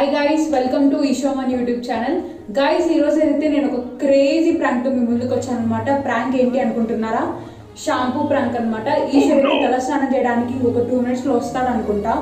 Hi guys welcome to Eshoman YouTube channel guys ఈరోజు అయితే నేను ఒక క్రేజీ ప్రాంక్తో మీ ముందుకు వచ్చాను అనమాట ప్రాంక్ ఏంటి అనుకుంటున్నారా? షాంపూ ప్రాంక్ అనమాట ఈషో అయితే తలస్నానం చేయడానికి ఒక టూ మినిట్స్లో వస్తాడు అనుకుంటా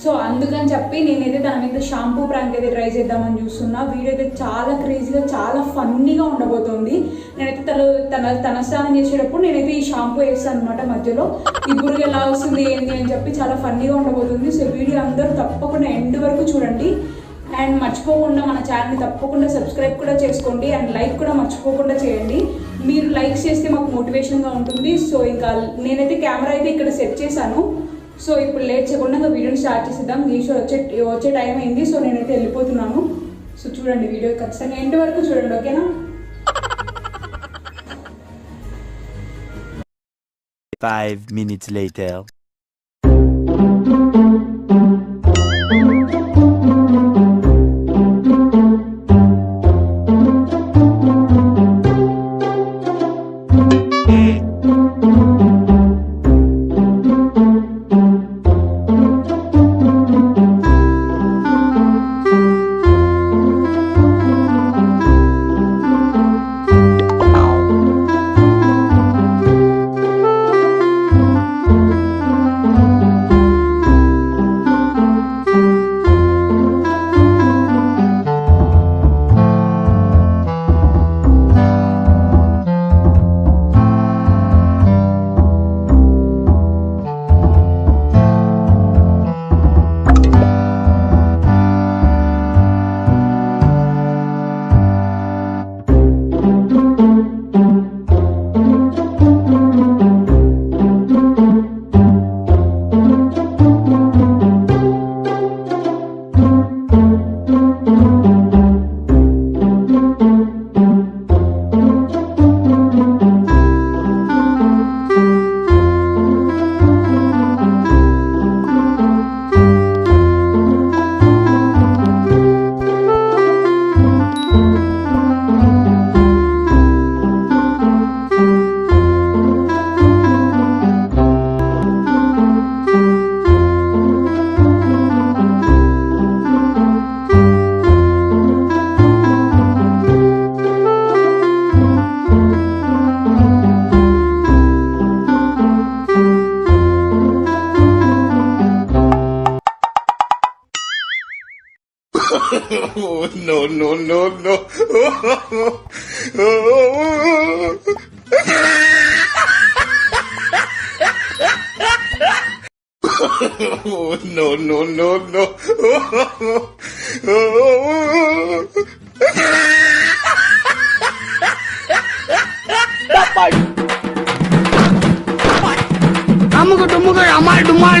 సో అందుకని చెప్పి నేనైతే తన మీద షాంపూ ప్రాంక్ అయితే ట్రై చేద్దామని చూస్తున్నా. వీడియో అయితే చాలా క్రేజీగా చాలా ఫన్నీగా ఉండబోతోంది. నేనైతే తన తన తన స్నానం చేసేటప్పుడు నేనైతే ఈ షాంపూ వేస్తాను అనమాట మధ్యలో. ఈ బురుగు ఎలా వస్తుంది ఏంటి అని చెప్పి చాలా ఫన్నీగా ఉండబోతుంది. సో వీడియో అందరూ తప్పకుండా ఎండ్ వరకు చూడండి. అండ్ మర్చిపోకుండా మన ఛానల్ని తప్పకుండా సబ్స్క్రైబ్ కూడా చేసుకోండి అండ్ లైక్ కూడా మర్చిపోకుండా చేయండి. మీరు లైక్ చేస్తే మాకు మోటివేషన్గా ఉంటుంది. సో ఇంకా నేనైతే కెమెరా అయితే ఇక్కడ సెట్ చేశాను. సో ఇప్పుడు లేట్ చేయకుండా ఇంకా వీడియోని స్టార్ట్ చేసేద్దాం. మీషో వచ్చే వచ్చే టైం అయింది. సో నేనైతే వెళ్ళిపోతున్నాను. సో చూడండి వీడియో ఖచ్చితంగా ఎండ్ వరకు చూడండి ఓకేనా? Five minutes later. Oh, no, no, no, no. Oh, oh, oh, no, no, no, no. Oh, oh, oh. আমাকে টুমুকে আমার ডুমাল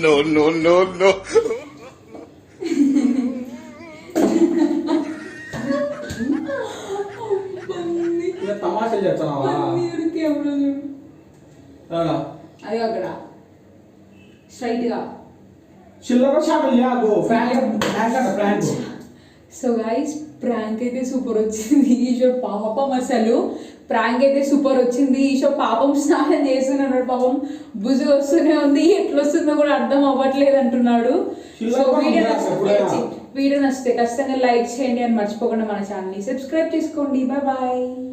no, no, no, no. ఇంకా తమాషాలు చెప్తున్నావా ఎలాగా? అది అక్కడ స్ట్రైట్ గా చిల్లర షాటలు యాగో ఫ్రాంక్ ఫ్రాంక్ అంట ఫ్రాంక్ సో గైస్ prank అయితే సూపర్ వచ్చింది. ఈషో పాపం అసలు. ప్రాంక్ అయితే సూపర్ వచ్చింది. ఈషో పాపం స్నానం చేస్తున్నాడు పాపం బుజు వస్తూనే ఉంది. ఎట్లా వస్తుందో కూడా అర్థం అవ్వట్లేదు అంటున్నాడు. సో వీడియో వీడియో నచ్చితే ఖచ్చితంగా లైక్ చేయండి అని మర్చిపోకుండా మన ఛానల్ని సబ్స్క్రైబ్ చేసుకోండి. Bye bye